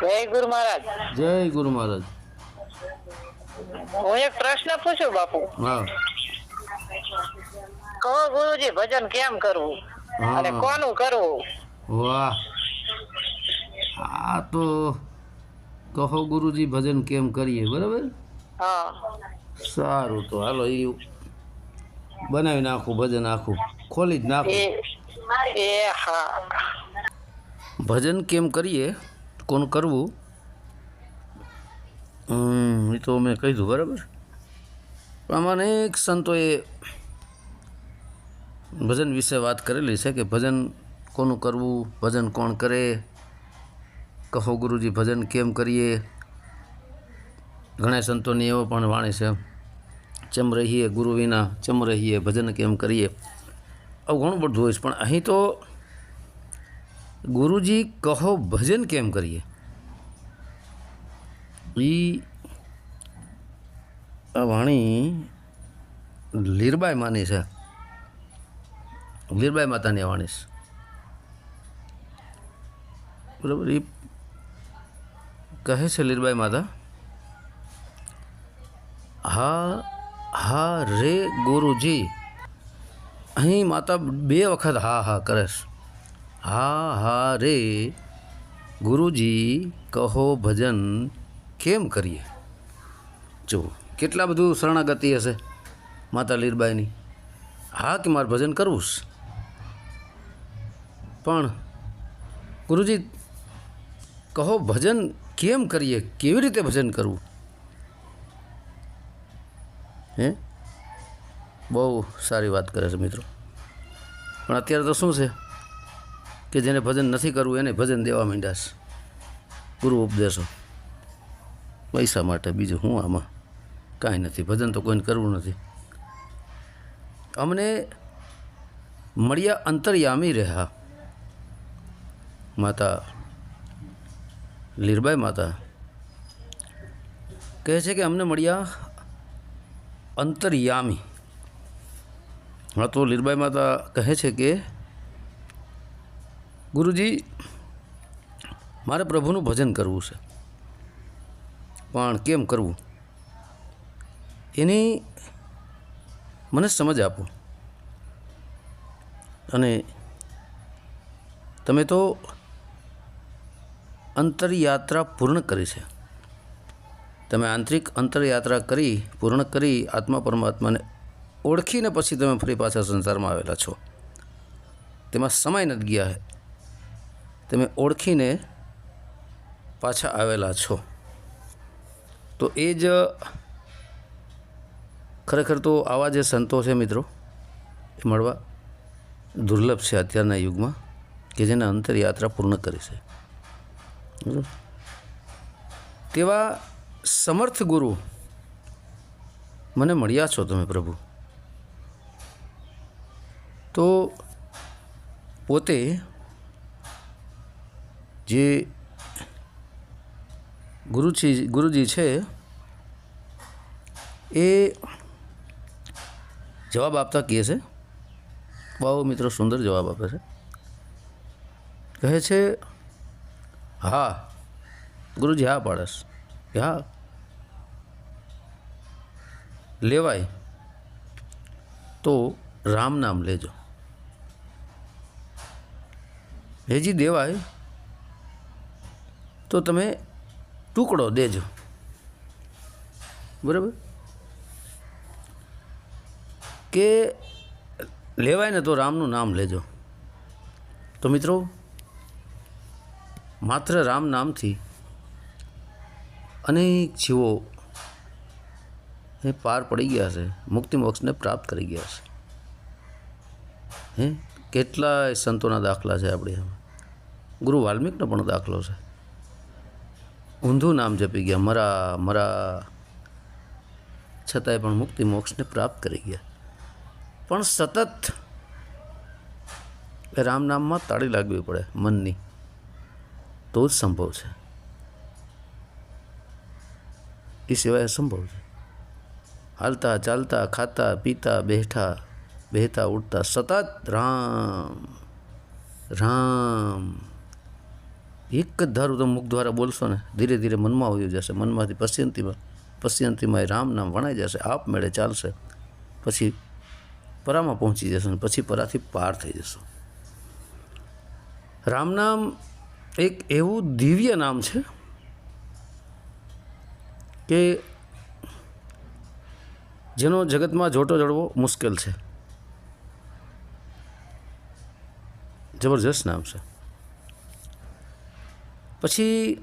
જય ગુરુ મહારાજ. જય ગુરુ મહારાજ. હું એક પ્રશ્ન પૂછું બાપુ? હા. કહો ગુરુજી ભજન કેમ કરવું? અને કોનું કરવું? વાહ. આ તો કહો ગુરુજી ભજન કેમ કરીએ બરાબર? હા. સારું તો હાલો એ બનાવી નાખું ભજન આખું. ખોલી જ નાખું. એ એ હા. ભજન કેમ કરીએ? કોણ કરવું? એ તો મેં કહી દઉં બરાબર? આમાં અનેક સંતોએ ભજન વિશે વાત કરેલી છે કે ભજન કોનું કરવું, ભજન કોણ કરે? કહો ગુરુજી, ભજન કેમ કરીએ? ઘણા સંતોની એવો પણ વાણી છે, ચમ રહીએ ગુરુ વિના, ચમ રહીએ ભજન કેમ કરીએ? આવું ઘણું બધું હોય છે, પણ અહીં તો ગુરુજી, કહો ભજન કેમ કરીએ? ઈ આ વાણી લીરબાઈ માની છે. લીરબાઈ માતાની વાણી છે. બરાબર? એ કહે છે લીરબાઈ માતા, હા હા રે ગુરુજી, અહીં માતા બે વખત હા હા કરે છે. હા હા, રે. ગુરુજી, કહો ભજન કેમ કરીએ? જો કેટલા બધું શરણાગતિ હશે માતા લીરબાઈની. હા કે મારે ભજન કરવું છે? પણ ગુરુજી, કહો ભજન કેમ કરીએ? કેવી રીતે ભજન કરવું? હે? બહુ સારી વાત કરે છે મિત્રો. પણ અત્યારે તો શું છે? કે જેને ભજન નથી કરવું એને ભજન દેવા માંડ્યા ગુરુ ઉપદેશો. પૈસા માટે બીજું હું આમાં કાંઈ નથી. ભજન તો કોઈને કરવું નથી. અમને મળ્યા અંતર્યામી રહ્યા. માતા લીરબાઈ માતા કહે છે કે અમને મળ્યા અંતર્યામી. હા, તો લીરબાઈ માતા કહે છે કે ગુરુજી, મારે પ્રભુનું ભજન કરવું છે. પણ કેમ કરવું? એની મને સમજ આપો. અને તમે તો અંતરયાત્રા પૂર્ણ કરી છે. તમે આંતરિક અંતરયાત્રા કરી, પૂર્ણ કરી, આત્મા પરમાત્માને ઓળખીને પછી તમે ફરી પાછા સંસારમાં આવેલા છો. તેમાં સમય નથી ગયા. તમે ઓળખીને પાછા આવેલા છો. તો એ જ ખરેખર તો આવા જે સંતો છે મિત્રો, એ મળવા દુર્લભ છે અત્યારના યુગમાં કે જેને અંતરયાત્રા પૂર્ણ કરી છે? તેવા સમર્થ ગુરુ મને મળ્યા છો તમે પ્રભુ. તો પોતે જે ગુરુજી ગુરુજી છે, એ જવાબ આપતા કહે છે. બહુ મિત્રો, સુંદર જવાબ આપે છે. કહે છે, હા, ગુરુજી, હા પાડસ હા, લેવાય. તો રામ નામ લેજો. હેજી દેવાય તો તમે ટુકડો દેજો. બરાબર? કે લેવાય ને તો રામનું નામ લેજો. તો મિત્રો, માત્ર રામ નામથી અનેક જીવો એ પાર પડી ગયા છે, મુક્તિ મોક્ષને પ્રાપ્ત કરી ગયા છે. હે, કેટલાય સંતોના દાખલા છે આપણે ગુરુ વાલ્મિકનો પણ દાખલો છે. ઊંધું નામ જપી ગયા. મરા મરા છતાંય પણ મુક્તિ મોક્ષને પ્રાપ્ત કરી ગયા. પણ સતત એ રામ નામમાં તાળી લાગવી પડે મનની. તો જ સંભવ છે. એ સિવાય અસંભવ છે. હાલતા, ચાલતા, ખાતા, પીતા, બેઠા, બેહતા, ઉઠતા સતત રામ રામ એક જ ધારું તમે મુખ દ્વારા બોલશો ને, ધીરે ધીરે મનમાં આવી જશે. મનમાંથી પશ્યંતીમાં પશ્યંતીમાં એ રામ નામ વણાઈ જશે. આપમેળે ચાલશે. પછી પરામાં પહોંચી જશે ને, પછી પરાથી પાર થઈ જશો. રામ નામ એક એવું દિવ્ય નામ છે કે જેનો જગતમાં જોટો જડવો મુશ્કેલ છે. જબરજસ્ત નામ છે. પછી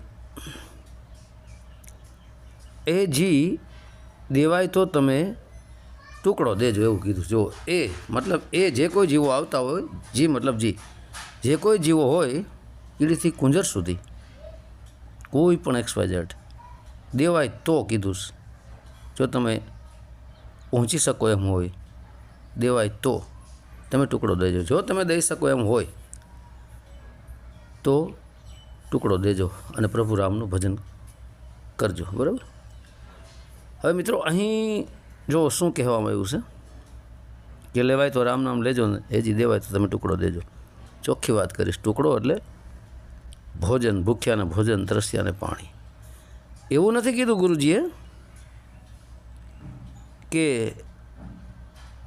એ જી દેવાય તો તમે ટુકડો દેજો એવું કીધું. જો એ મતલબ એ જે કોઈ જીવો આવતા હોય, જી મતલબ જી, જે કોઈ જીવો હોય કીડીથી કુંજર સુધી, કોઈ પણ એક્સ વાય દેવાય તો કીધું જો તમે પહોંચી શકો એમ હોય, દેવાય તો તમે ટુકડો દેજો. જો તમે દઈ શકો એમ હોય, તો ટુકડો દેજો અને પ્રભુ રામનું ભજન કરજો, બરાબર? હવે મિત્રો, અહીં જો શું કહેવામાં આવ્યું છે કે લેવાય તો રામ નામ લેજો ને હેજી દેવાય તો તમે ટુકડો દેજો. ચોખ્ખી વાત કરીશ, ટુકડો એટલે ભોજન, ભૂખ્યાને ભોજન તરસ્યાને પાણી. એવું નથી કીધું ગુરુજીએ કે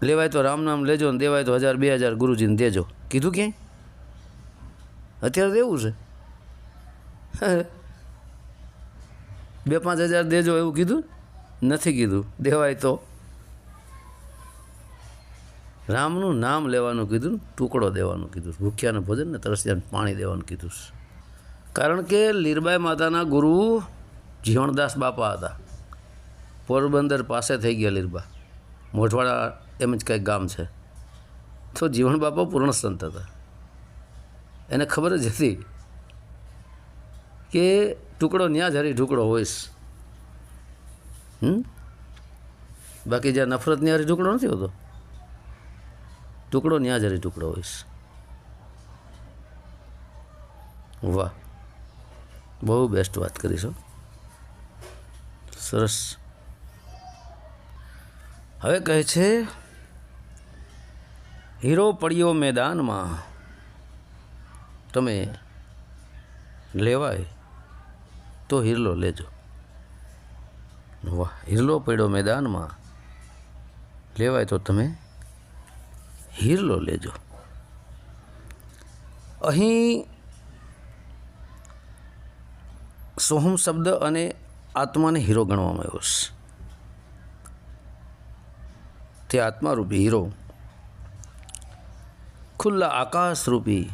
લેવાય તો રામ નામ લેજો ને દેવાય તો હજાર, બે હજાર ગુરુજીને દેજો. કીધું ક્યાંય? અત્યારે તો એવું છે. બે પાંચ હજાર દેજો એવું કીધું? નથી કીધું. દેવાય તો. રામનું નામ લેવાનું કીધું, ટુકડો દેવાનું કીધું. ભૂખ્યાને ભોજન ને તરસ્યાને પાણી દેવાનું કીધું. કારણ કે લીરબાઈ માતાના ગુરુ જીવણદાસ બાપા હતા. પોરબંદર પાસે થઈ ગયા લીરબા. મોઢવાડા એમ જ કંઈક ગામ છે. તો જીવણ બાપા પૂર્ણ સંત હતા. એને ખબર જ હતી કે ટુકડો ન્યા હરી ટુકડો હોઈશ. હમ? બાકી જ્યાં નફરત ન્યા હરી ટુકડો નથી હોતો? ટુકડો ન્યા હરી ટુકડો હોઈશ. વાહ. બહુ બેસ્ટ વાત કરીશો સરસ. હવે કહે છે, હીરો પડ્યો મેદાનમાં. તમે લેવાય. તો હિરલો લેજો. વાહ, હિરલો પડ્યો મેદાનમાં. લેવાય તો તમે હિરલો લેજો. અહીં સોહમ શબ્દ અને આત્માને હીરો ગણવામાં આવ્યો છે. તે આત્મારૂપી હીરો. ખુલ્લા આકાશરૂપી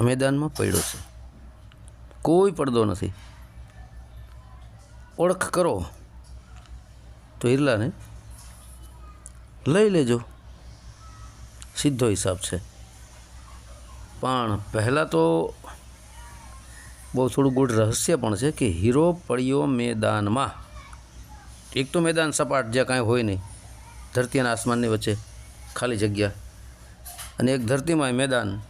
મેદાનમાં પડ્યો છે. કોઈ પડદો નથી. ઓળખ કરો. તો હિરલાને લઈ લેજો. સીધો હિસાબ છે. પણ પહેલાં તો બહુ થોડું ગૂઢ રહસ્ય પણ છે કે હીરો પડ્યો મેદાનમાં. એક તો મેદાન સપાટ જ્યાં કાંઈ હોય નહીં. ધરતી અને આસમાનની વચ્ચે ખાલી જગ્યા. અને એક ધરતીમાં મેદાન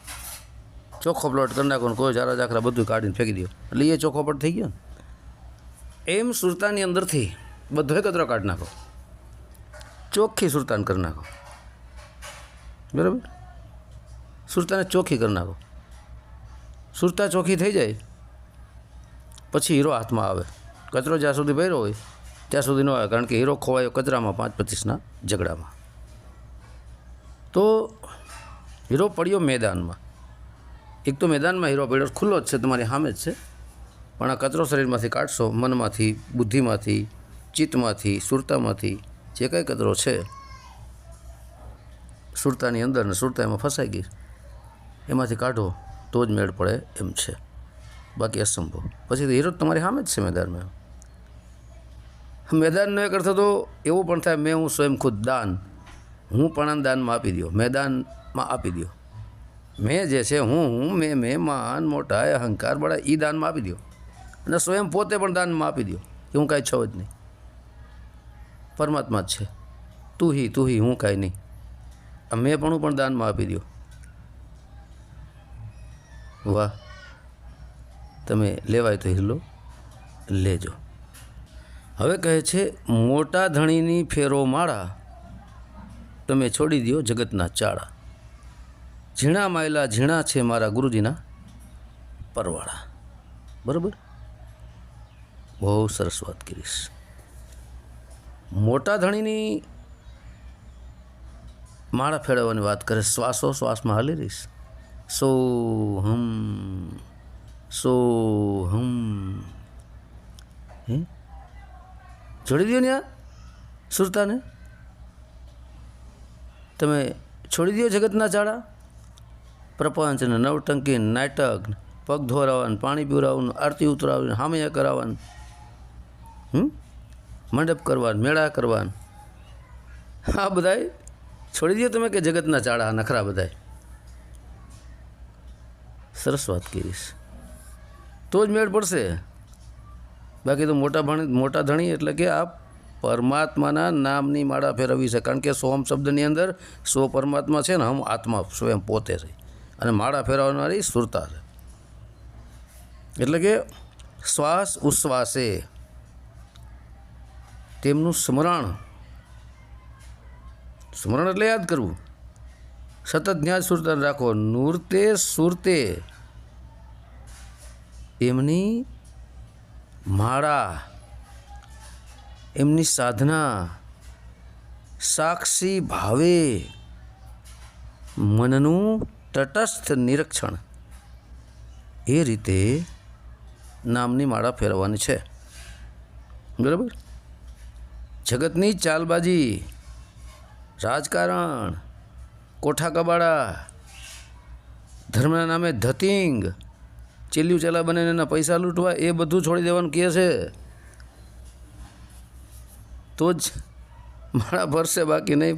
ચોખ્ખો પ્લોટ કરી નાખો ને કોઈ ચારા ચાકરા બધું કાઢીને ફેંકી દો. એટલે એ ચોખ્ખો પ્લોટ થઈ ગયો ને. એમ સુરતાની અંદરથી બધો કચરો કાઢી નાખો. ચોખ્ખી સુરતાન કરી નાખો. બરાબર? સુરતાને ચોખ્ખી કરી નાખો. સુરતા ચોખ્ખી થઈ જાય, પછી હીરો હાથમાં આવે. કચરો જ્યાં સુધી ભર્યો હોય, ત્યાં સુધી ન આવે, કારણ કે હીરો ખોવાયો કચરામાં પાંચ પચીસના ઝઘડામાં. તો હીરો પડ્યો મેદાનમાં. એક તો મેદાનમાં હીરો પડ્યો, ખુલ્લો જ છે, તમારી સામે જ છે. પણ આ કચરો શરીરમાંથી કાઢશો, મનમાંથી, બુદ્ધિમાંથી, ચિત્તમાંથી, સુરતામાંથી, જે કાંઈ કચરો છે, સુરતાની અંદર ને સુરતા એમાં ફસાઈ ગઈ, એમાંથી કાઢો, તો જ મેળ પડે એમ છે. બાકી અસંભવ. પછી તો હીરો તમારી સામે જ છે મેદાનમાં. મેદાનનો એક અર્થ તો એવો પણ થાય, મેં હું સ્વયં ખુદ દાન, હું પણ દાનમાં આપી દો મેદાનમાં આપી દો મેં જે છે હું મેં મેં માન મોટા અહંકાર બળા એ દાનમાં આપી દો અને સ્વયં પોતે પણ દાનમાં આપી દો કે હું કાંઈ છો જ નહીં. પરમાત્મા જ છે. તું હી તું હી, હું કાંઈ નહીં. મેં પણ હું પણ દાનમાં આપી દો વાહ. તમે લેવાય તો હિરલો લેજો. હવે કહે છે, મોટા ધણીની ફેરો માળા તમે છોડી દો જગતના ચાળા. ઝીણા માયલા ઝીણા છે મારા ગુરુજીના પરવાળા. બરાબર? બહુ સરસ વાત કરીશ મોટા ધણીની માળા ફેરવવાની વાત કરે, શ્વાસો શ્વાસમાં હાલી રહીશ. સો હમ સો હમ. હે? છોડી દો ને આ સુરતાને. તમે છોડી દો જગતના ચાળા પ્રપંચ ને નવટંકી નાટક, પગ ધોરાવવાનું પાણી પીવડાવવાનું આરતી ઉતરાવવાની હામૈયા કરાવવાનું હમ? મંડપ કરવાનું, મેળા કરવાનું. હા બધાય છોડી દો તમે કે જગતના ચાળા નખરા બધાય. સરસ વાત કરીશ. તો જ મેળ પડશે. બાકી તો મોટા ભણી, મોટા ધણી એટલે કે આ પરમાત્માના નામની માળા ફેરવવી છે. કારણ કે સોમ શબ્દની અંદર સો પરમાત્મા છે ને, હમ આત્મા સ્વયં પોતે છે. અને માળા ફેરવનારી સુરતા છે. એટલે કે શ્વાસ ઉશ્વાસે. તેમનું સ્મરણ. સ્મરણ એટલે યાદ કરવું. સતત જ્ઞાન સુરતા રાખો. નૂરતે સુરતે એમની માળા. એમની સાધના. સાક્ષી ભાવે મનનું તટસ્થ નિરીક્ષણ. એ રીતે નામની માળા ફેરવવાની છે. બરાબર? જગતની ચાલબાજી, રાજકારણ કોઠા કબાડા ધર્મના નામે ધતિંગ ચેલ્યું ચેલા બને એના પૈસા લૂંટવા, એ બધું છોડી દેવાનું કહે છે. તો જ માળા ભરશે, બાકી નહીં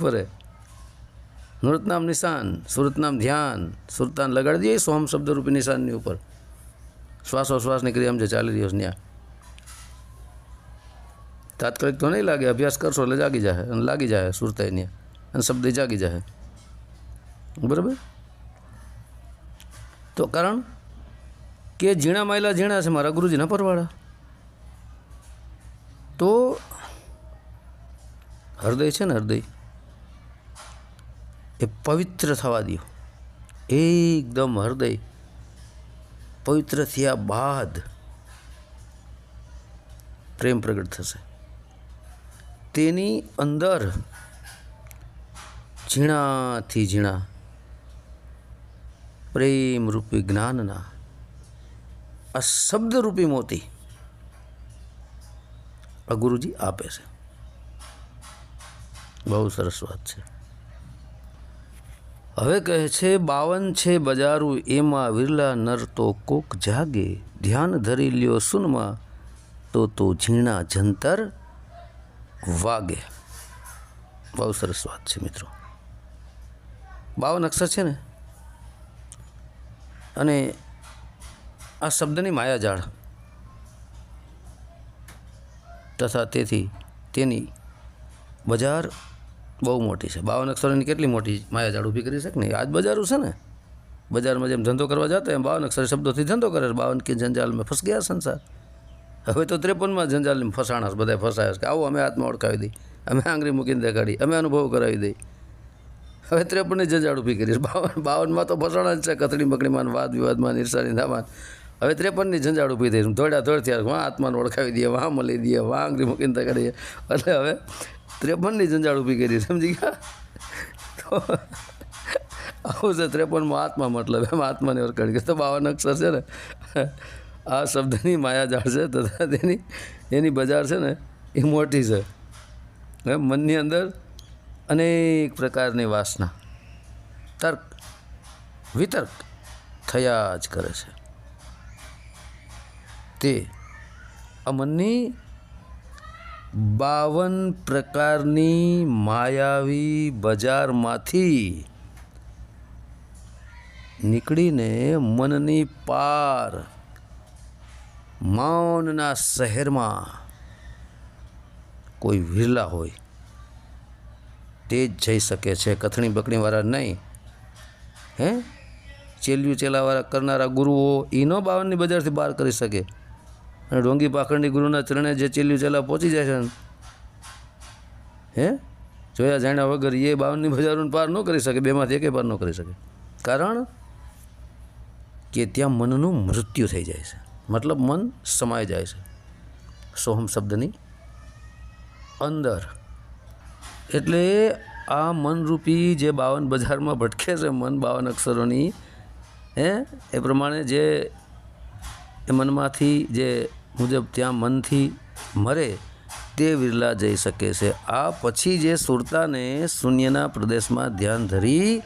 નૃતનામ નિશાન સુરતનામ ધ્યાન સુરતાન લગાડી દઈએ સોમ શબ્દરૂપી નિશાનની ઉપર શ્વાસોશ્વાસની ક્રિયા જે ચાલી રહ્યો છે ત્યાં તાત્કાલિક તો નહીં લાગે અભ્યાસ કરશો એટલે જાગી જાય અને લાગી જાય સુરતાઈ અને શબ્દ જાગી જાય બરાબર તો કારણ કે ઝીણા માયલા ઝીણા છે મારા ગુરુજીના પરવાળા તો હૃદય છે ને હૃદય એ પવિત્ર થવા દો એકદમ હૃદય પવિત્ર થયા બાદ પ્રેમ પ્રગટ થશે. તેની અંદર ઝીણાથી ઝીણા પ્રેમરૂપી જ્ઞાનના આ શબ્દરૂપી મોતી આ ગુરુજી આપે છે. બહુ સરસ વાત છે. હવે કહે છે, બાવન છે બજારું, એમાં વિરલા નર તો કોક જાગે. ધ્યાન ધરી લ્યો સુનમાં, તો તો ઝીણા જંતર વાગે. બહુ સરસ વાત છે મિત્રો. બાવન અક્ષર છે ને? અને આ શબ્દની માયાજાળ. તથા તેથી તેની બજાર બહુ મોટી છે. બાવન અક્ષરોની કેટલી મોટી માયાજાળ ઊભી કરી શકે ને આજ બજારું છે ને? બજારમાં જેમ ધંધો કરવા જતા એમ બાવન અક્ષર શબ્દોથી ધંધો કરે બાવન કે જંજાલમાં ફસ ગયા સંસાર. હવે તો ત્રેપનમાં જંજાલ ફસાણા બધા ફસાયા કે આવો અમે હાથમાં ઓળખાવી દઈ અમે આંગળી મૂકીને દેખાડી અમે અનુભવ કરાવી દઈ હવે ત્રેપનની જંજાળ ઊભી કરી છે. બાવન બાવનમાં તો ફસાણા જ છે કથળી મકડીમાં વાદ વિવાદમાં, નિરસાની નામાં હવે ત્રેપનની ઝંઝાડ ઊભી થઈ દોડ્યા દોડ થયા વાં આત્માને ઓળખાવી દઈએ વાં મળી દઈએ વાં આંગળી મૂકીને દેખાડીએ એટલે હવે ત્રેપનની ઝંઝાડ ઊભી કરી સમજી ગયા? તો આવું છે ત્રેપનમાં આત્મા મતલબ, એમ આત્માને ઓળખાડી કે તો બાવન અક્ષર છે ને. આ શબ્દની માયાજાળ છે તથા તેની, એની બજાર છે ને, એ મોટી છે. હવે મનની અંદર અનેક પ્રકારની વાસના, તર્ક, વિતર્ક થયા જ કરે છે. તે આ બાવન પ્રકારની માયાવી બજારમાંથી નીકળીને મનની પાર મૌનના શહેરમાં કોઈ વિરલા હોય તે જ જઈ શકે છે. કથણી બકણીવાળા નહીં. હે? ચેલ્યું ચેલાવાળા કરનારા ગુરુઓ એનો બાવનની બજારથી બહાર કરી શકે. અને ડોંગી પાખંડી ગુરુના ચરણે જે ચીલ્યું ચેલા પહોંચી જાય છે હે? જોયા જાણ્યા વગર એ બાવનની બજારોને પાર ન કરી શકે, બેમાંથી એકે પાર ન કરી શકે. કારણ કે ત્યાં મનનું મૃત્યુ થઈ જાય છે. મતલબ મન સમાઈ જાય છે. સોહમ શબ્દની અંદર. એટલે આ મનરૂપી જે બાવન બજારમાં ભટકે છે, મન બાવન અક્ષરોની, હે? એ પ્રમાણે જે મનમાંથી જે મુજબ ત્યાં મનથી મરે તે વિરલા જઈ શકે છે. આ પછી જે સુરતાને શૂન્યના પ્રદેશમાં ધ્યાન ધરી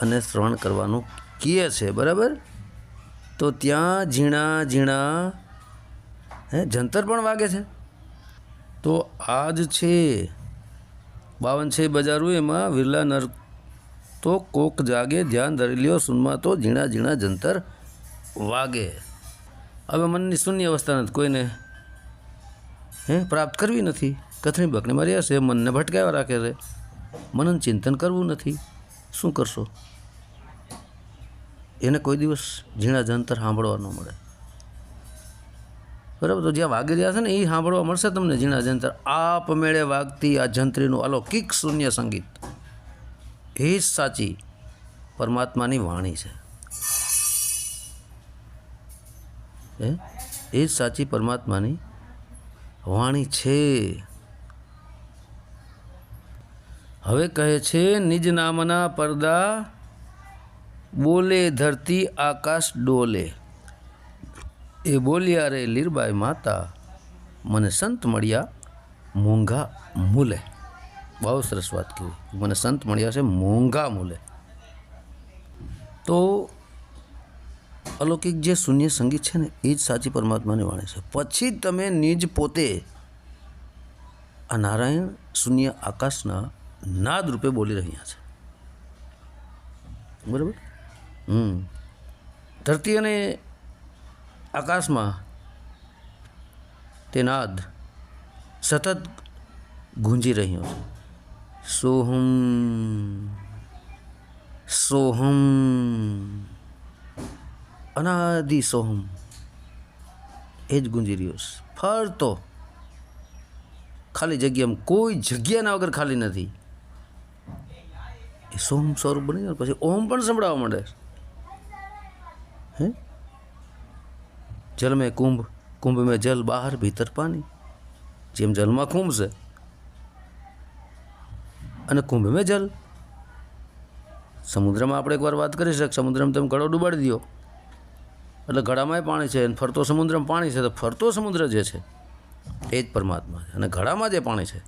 અને શ્રવણ કરવાનું કહે છે, બરાબર? તો ત્યાં ઝીણા ઝીણા, હે, જંતર પણ વાગે છે. તો આ જ છે બાવન છે બજારું, એમાં વિરલા નર તો કોક જાગે ધ્યાન ધરી લ્યો સુનમાં તો ઝીણા ઝીણા જંતર વાગે. હવે મનની શૂન્ય અવસ્થા નથી, કોઈને, હે, પ્રાપ્ત કરવી નથી. કથની બકની મારી હશે, મનને ભટકાવ્યા રાખે છે. મનન ચિંતન કરવું નથી. શું કરશો? એને કોઈ દિવસ ઝીણા જંતર સાંભળવા ન મળે. બરાબર, તો જ્યાં વાગી રહ્યા છે ને એ સાંભળવા મળશે તમને ઝીણા જંતર. આપમેળે વાગતી આ જંત્રીનું અલૌકિક શૂન્ય સંગીત. એ જ સાચી પરમાત્માની વાણી છે. એ જ સાચી પરમાત્માની વાણી છે. હવે કહે છે, નિજ નામના પડદા બોલે, ધરતી આકાશ ડોલે. એ બોલ્યા રે લીરબાઈ માતા, મને સંત મળ્યા, મોંઘા મૂલે. બહુ સરસ વાત કહેવી મને સંત મળ્યા છે, મોંઘા મૂલે. તો અલૌકિક જે શૂન્ય સંગીત છે ને, એ જ સાચી પરમાત્માની વાણી છે. પછી તમે નિજ પોતે આ નારાયણ શૂન્ય આકાશના નાદ રૂપે બોલી રહ્યા છે. બરાબર? હમ. ધરતી અને આકાશમાં તે નાદ સતત ગુંજી રહ્યો છે. સોહમ સોહમ. અનાદિ સોહમ એ જ ગુંજી રહ્યો છે ફરતો ખાલી જગ્યામાં કોઈ જગ્યાના વગર ખાલી નથી. એ સોહમ સ્વરૂપ બની જાય પછી ઓમ પણ સંભળાવવા માંડે હે? જલ મેં કુંભ કુંભ મેં જલ, બહાર ભીતર પાણી. જેમ જલમાં કુંભ છે. અને કુંભ મેં જલ. સમુદ્રમાં આપણે એકવાર વાત કરી શકીએ સમુદ્રમાં તમે ઘડો ડૂબાડી દો એટલે ઘડામાંય પાણી છે, અને ફરતો સમુદ્રમાં પાણી છે, તો ફરતો સમુદ્ર જે છે, એ જ પરમાત્મા છે. અને ઘડામાં જે પાણી છે,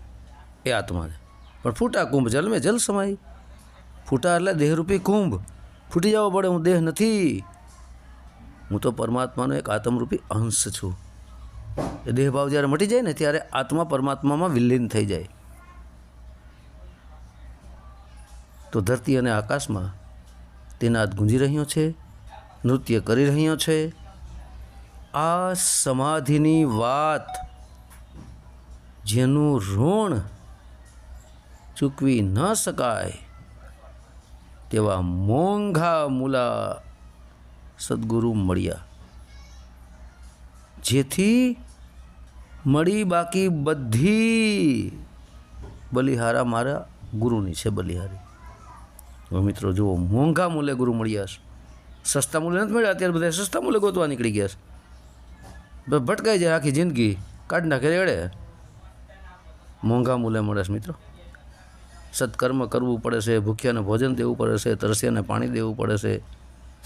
એ આત્મા છે. પણ ફૂટા કુંભ જલ મેં જલ સમાય ફૂટા એટલે દેહરૂપી કુંભ. ફૂટી જવો પડે હું દેહ નથી. હું તો પરમાત્માનો એક આત્મરૂપી અંશ છું. એ દેહભાવ જ્યારે મટી જાય ને, ત્યારે આત્મા પરમાત્મામાં વિલીન થઈ જાય. તો ધરતી અને આકાશમાં તેનાદ ગુંજી રહ્યો છે. નૃત્ય કરી રહ્યો છે. આ સમાધિની વાત, જેનું ઋણ ચૂકવી ન શકાય, તેવા મોંઘા મૂલા સદગુરુ મળ્યા. જેથી મળી બાકી બધી બલિહારા મારા ગુરુની છે બલિહારી. મિત્રો, જુઓ, મોંઘા મૂલે ગુરુ મળ્યા છે. સસ્તા મૂલ્ય નથી મળ્યા અત્યારે બધા સસ્તા મૂલ્ય ગોતવા નીકળી ગયા છે. ભટકાઈ જાય આખી જિંદગી. કાઢી નાખે રેડે. મોંઘા મૂલ્ય મળે છે મિત્રો. સત્કર્મ કરવું પડે છે, ભૂખ્યાને ભોજન દેવું પડે છે, તરસ્યાને પાણી દેવું પડે છે.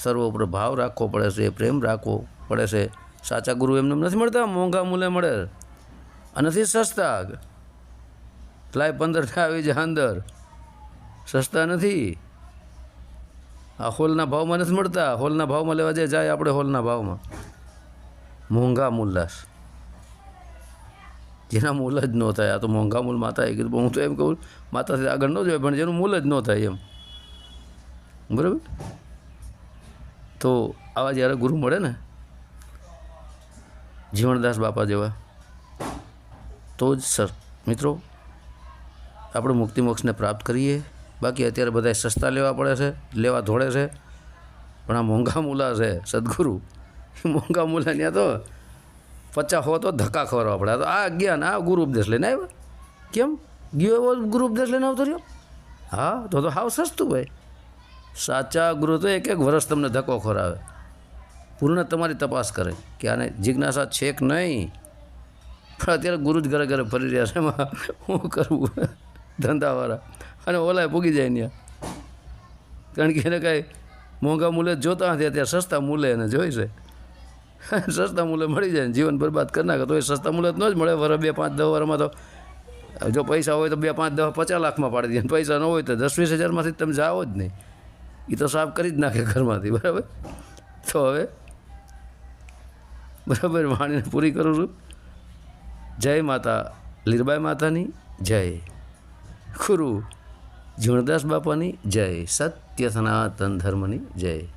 સર્વ ઉપર ભાવ રાખવો પડે છે, પ્રેમ રાખવો પડે છે. સાચા ગુરુ એમને નથી મળતા? મોંઘા મૂલ્ય મળે. નથી સસ્તા. લાય પંદર આવી જાય અંદર. સસ્તા નથી. આ હોલના ભાવમાં નથી મળતા. હોલના ભાવમાં લેવા જાય જાય આપણે હોલના ભાવમાં. મોંઘા મુલ્લાસ જેના મૂલ જ ન થાય, આ તો મોંઘા મૂલ માતા એ કીધું હું તો એમ કહું, માતાથી આગળ ન જોઈએ પણ જેનું મૂલ જ ન થાય એમ. બરાબર? તો આવા જ્યારે ગુરુ મળે ને જીવણદાસ બાપા જેવા, તો જ, સર, મિત્રો, આપણે મુક્તિ મોક્ષને પ્રાપ્ત કરીએ. બાકી અત્યારે બધા સસ્તા લેવા પડે છે, લેવા ધોળે છે. પણ આ મોંઘા મૂલા છે, સદગુરુ. મોંઘા મૂલા ત્યાં તો પચાસ હો તો ધક્કા ખવડાવવા પડે. તો આ જ્ઞાન આ ગુરુ ઉપદેશ લઈને આવ્યા. કેમ? ગયો એવો ગુરુ ઉપદેશ લઈને આવતો રહ્યો? હા, તો તો હાવ સસ્તું ભાઈ સાચા ગુરુ તો એક એક વર્ષ તમને ધક્કો ખોરાવે પૂર્ણ તમારી તપાસ કરે કે આને જિજ્ઞાસા છે કે નહીં. પણ અત્યારે ગુરુ જ ઘરે ઘરે ફરી રહ્યા છે. એમાં શું કરવું? ધંધાવાળા. અને ઓલાય પૂગી જાય ત્યાં કારણ કે એને કાંઈ મોંઘા મૂલે જોતા નથી, અત્યારે સસ્તા મૂલ્ય એને જોઈ છે. સસ્તા મૂલ્ય મળી જાય જીવન બરબાદ કરી નાખે, તો એ સસ્તા મૂલ્ય તો ન જ મળે. વર બે પાંચ દસ વર્ષમાં તો જો પૈસા હોય તો બે પાંચ દસ પચાસ લાખમાં પાડી દે પૈસા ન હોય તો દસ વીસ હજારમાંથી તમે જાઓ જ નહીં. એ તો સાફ કરી જ નાખે ઘરમાંથી, બરાબર? તો હવે બરાબર વાણીને પૂરી કરું છું. જય માતા, લીરબાઈ માતાની જય. ગુરુ. જીવણદાસ બાપાની જય. સત્ય સનાતન ધર્મની જય.